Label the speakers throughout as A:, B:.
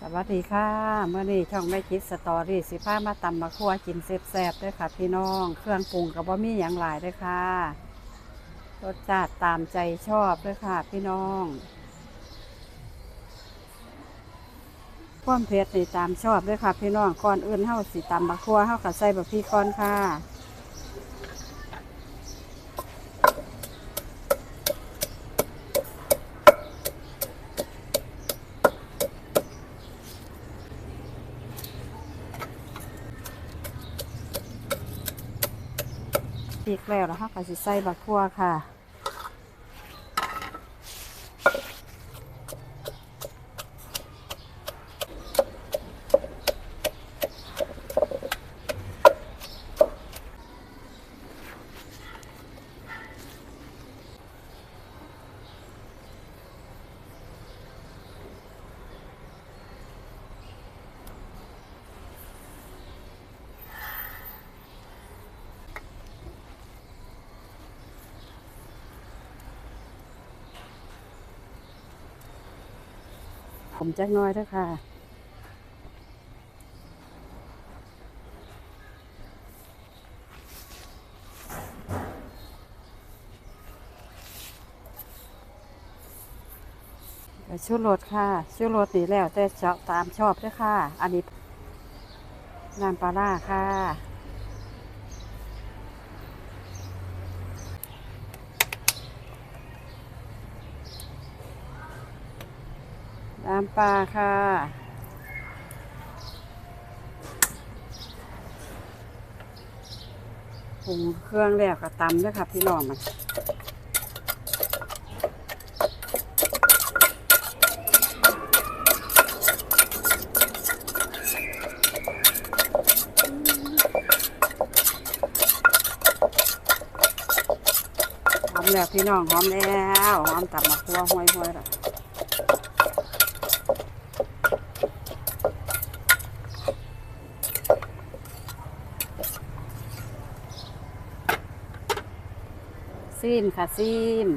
A: สวัสดีค่ะเมื่อนี้ช่องแม่คิดสตอรี่สิพามาตำมาคั่วกินแซ่บๆด้วยค่ะ พี่น้อง เครื่องปรุงกับว่ามีอย่างหลายด้วยค่ะรสชาติตามใจชอบด้วยค่ะ พี่น้องความเผ็ดนี่ตามชอบด้วยค่ะ พี่น้องก่อนอื่นเฮาสิตำมาคั่วเฮากับใส่บะพริกก่อนค่ะ พริกแล้วแล้วเฮาก็สิใส่บักคั่วค่ะ ผมจักน้อยเด้อค่ะ ชูรสค่ะ ชูรสนี่แล้วแต่เจาะตามชอบด้วยค่ะ อันนี้น้ำปลาร้าค่ะ น้ำปลาค่ะ ปรุงเครื่องแล้วก็ตำด้วยค่ะพี่น้องมันหอมแล้วพี่น้องหอมแล้วหอมตับมาคั่วห้วยๆแล้ว ซีนค่ะซีม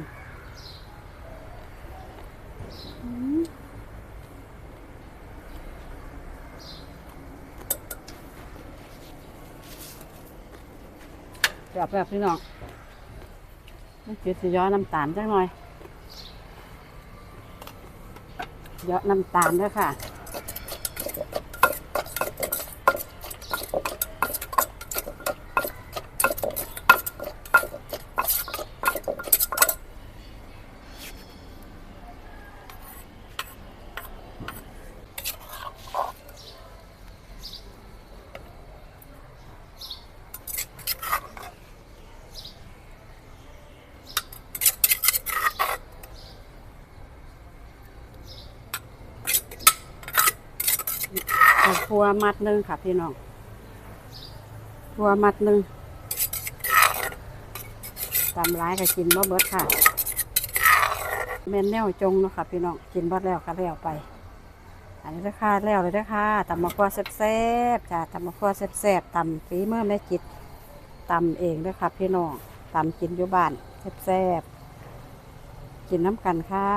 A: แบบแบบพี่น้องนี่คือสิย้อนน้ำตาลจังหน่อยเยอะน้ำตาลด้วยค่ะ ทัวมัดหนึ่งค่ะพี่น้องทัวมัดหนึ่งตามร้ายก็กินบ่เบิดค่ะแม่นแนวจงเนาะค่ะพี่น้องกินบ่แล้วก็แล้วไป อันนี้ราคาแล้วเลยนะคะตำมะกรัวแซ่บๆจ้ะตำมะกรัวแซ่บๆตำฝีมือแม่จิตตำเองด้วยค่ะพี่น้องตำกินอยู่บ้านแซ่บๆกินน้ำกันค่ะ